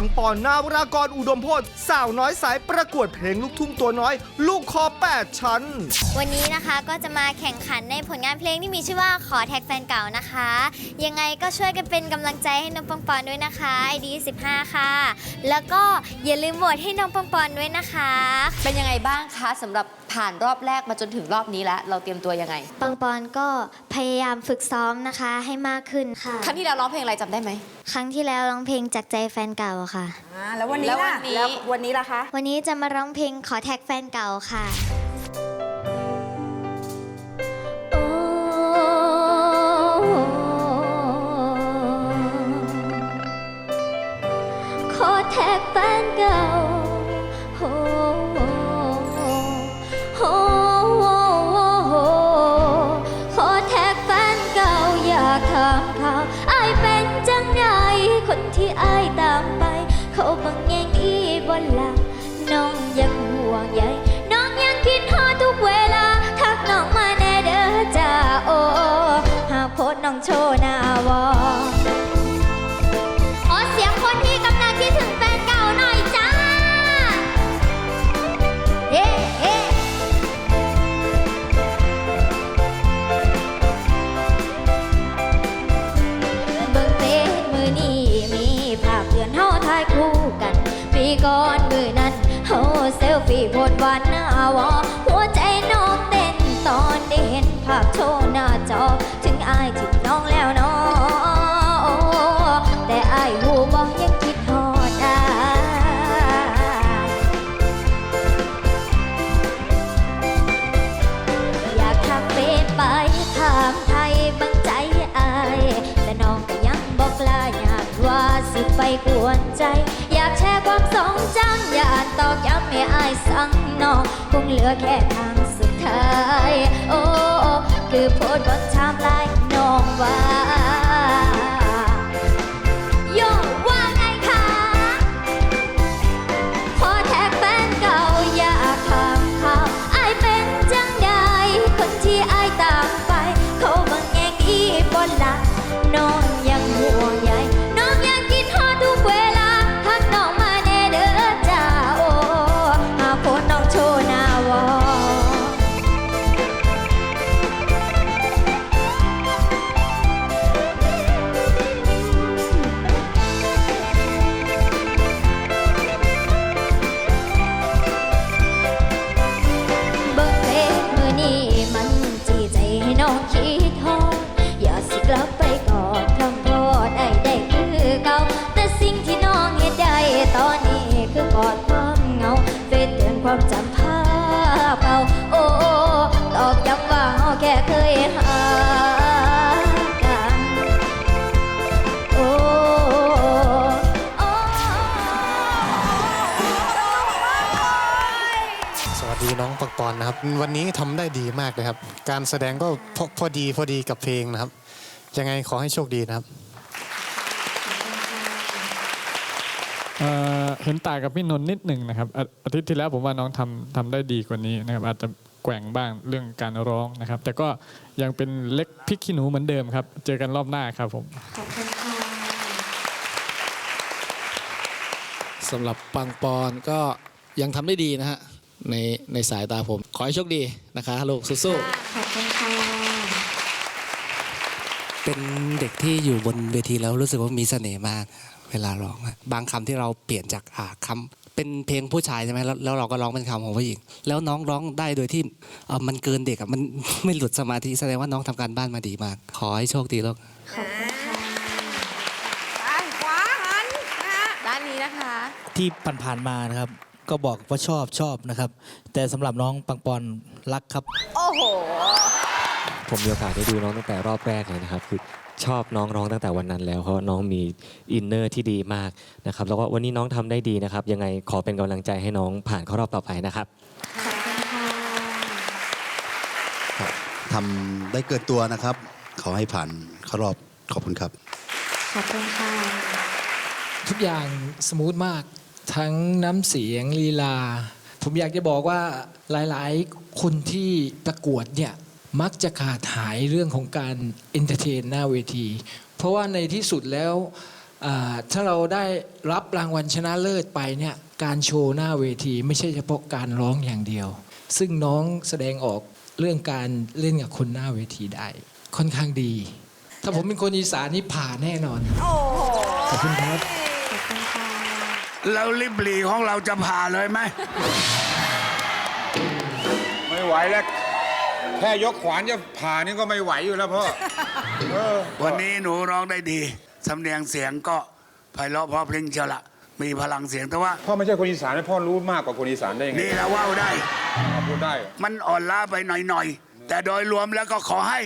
ปังปอนนาวรากรอุดมโพธสาวน้อยสายประกวดเพลงลูกทุ่งตัวน้อย ลูกคอ 8 ชั้น วันนี้นะคะก็จะมาแข่งขันในผลงานเพลงที่มีชื่อว่าขอแท็กแฟนเก่านะคะ ยังไงก็ช่วยกันเป็นกำลังใจให้น้องปังปอนด้วยนะคะ ID 15 ค่ะ แล้วก็อย่าลืมโหวตให้น้องปังปอนด้วยนะคะ เป็นยังไงบ้างคะสำหรับ ผ่านรอบแรกมาจนถึงรอบนี้แล้ว เราเตรียมตัวยังไง ปังปอนก็พยายามฝึกซ้อมนะคะให้มากขึ้นค่ะ ครั้งที่แล้วร้องเพลงอะไรจำได้ไหม ครั้งที่แล้วร้องเพลงจากใจแฟนเก่าค่ะ อ่าแล้ววันนี้แล้ววัล่ะนนี้ แล้ววันนี้ล่ะคะ วันนี้จะมาร้องเพลงขอแท็กแฟนเก่าค่ะ ที่อายตามไป เขาบังแยงอีบนละน้องยังห่วงใยน้องยังคิดฮอทุกเวลา ทักน้องมาแน่เด้อจ้าโอ้หากโพสน้องโชว์หน้า เซลฟี่โพสวานหน้าวอหัวใจน้องเต้นตอนได้เห็นภาพโชว์หน้าจอ ถึงอายถึงน้องแล้วเนาะแต่อายหูบอกยังคิดฮอดอายอยากทักเฟซไปถามไทยบังใจอาย แต่น้องก็ยังบอกลาอยากว่าสิไปกวนใจ แชร์ความทรงจำอย่าตอกย้ำให้อายสั่งนอกคงเหลือแค่ทางสุดท้าย โอ้คือโพดบนชา น้องปักปอนนะครับ วันนี้ทำได้ดีมากเลยครับ การแสดงก็พอพอดีพอดีกับเพลงนะครับ ยังไงขอให้โชคดีนะครับเอ่อเห็นต่างกับพี่นนท์นิดหนึ่งนะครับอาอาทิตย์ที่แล้วผมว่าน้องทำทำได้ดีกว่านี้นะครับ อาจจะแกว่งบ้างเรื่องการร้องนะครับ แต่ก็ยังเป็นเล็กพริกขี้หนูเหมือนเดิมครับ เจอกันรอบหน้าครับผมสำหรับปังปอนก็ยังทำได้ดีนะฮะ ในในสายตาผม ขอให้โชคดีนะคะลูกสู้ๆ ขอบคุณค่ะเป็นเด็กที่อยู่บนเวทีแล้วรู้สึกว่ามีเสน่ห์มาก เวลาร้องอะบางคำที่เราเปลี่ยนจากอ่าคำเป็นเพลงผู้ชายใช่ไหมแล้วแล้วเราก็ร้องเป็นคำของผู้หญิง แล้วน้องร้องได้โดยที่เอ่อมันเกินเด็กอะมัน ไม่หลุดสมาธิแสดงว่าน้องทำการบ้านมาดีมาก ขอให้โชคดีลูกไปขวาหันนะฮะด้านนี้นะคะ ที่ผ่านๆมานะครับ ก็บอกว่าชอบชอบนะครับ แต่สำหรับน้องปังปอนรักครับ โอ้โห ผมมีโอกาสได้ดูน้องตั้งแต่รอบแรกเลยนะครับคือชอบน้องร้องตั้งแต่วันนั้นแล้วเพราะน้องมีอินเนอร์ที่ดีมากนะครับแล้วก็วันนี้น้องทำได้ดีนะครับ ยังไงขอเป็นกำลังใจให้น้องผ่านเข้ารอบต่อไปนะครับ ทำได้เกินตัวนะครับ ขอให้ผ่านเข้ารอบขอบคุณครับ ขอบคุณค่ะ ทุกอย่างสมูทมาก ทั้งน้ำเสียงลีลา ผมอยากจะบอกว่าหลายๆ คนที่ประกวดเนี่ยมักจะขาดหายเรื่องของการเอนเตอร์เทนหน้าเวที เพราะว่าในที่สุดแล้วอ่าถ้าเราได้รับรางวัลชนะเลิศไปเนี่ยการโชว์หน้าเวที ไม่ใช่เฉพาะการร้องอย่างเดียว ซึ่งน้องแสดงออกเรื่องการเล่นกับคนหน้าเวทีได้ ค่อนข้างดี ถ้าผมเป็นคนอีสานนี่ผ่าแน่นอน ขอบคุณครับ แล้วลิบหลีของเราจะผ่าเลยไหม ไม่ไหวแล้ว แค่ยกขวานจะผ่านี่ก็ไม่ไหวอยู่แล้วพ่อเออวันนี้หนูร้องได้ดี สำเนียงเสียงก็ไพเราะเพราะเพลงเชียวละ มีพลังเสียงแต่ว่า พ่อไม่ใช่คนอีสานนะพ่อรู้มากกว่าคนอีสานได้ยังไงนี่แหละว่าวได้ พ่อพูดได้ มันอ่อนล้าไปหน่อยๆ แต่โดยรวมแล้วก็ขอให้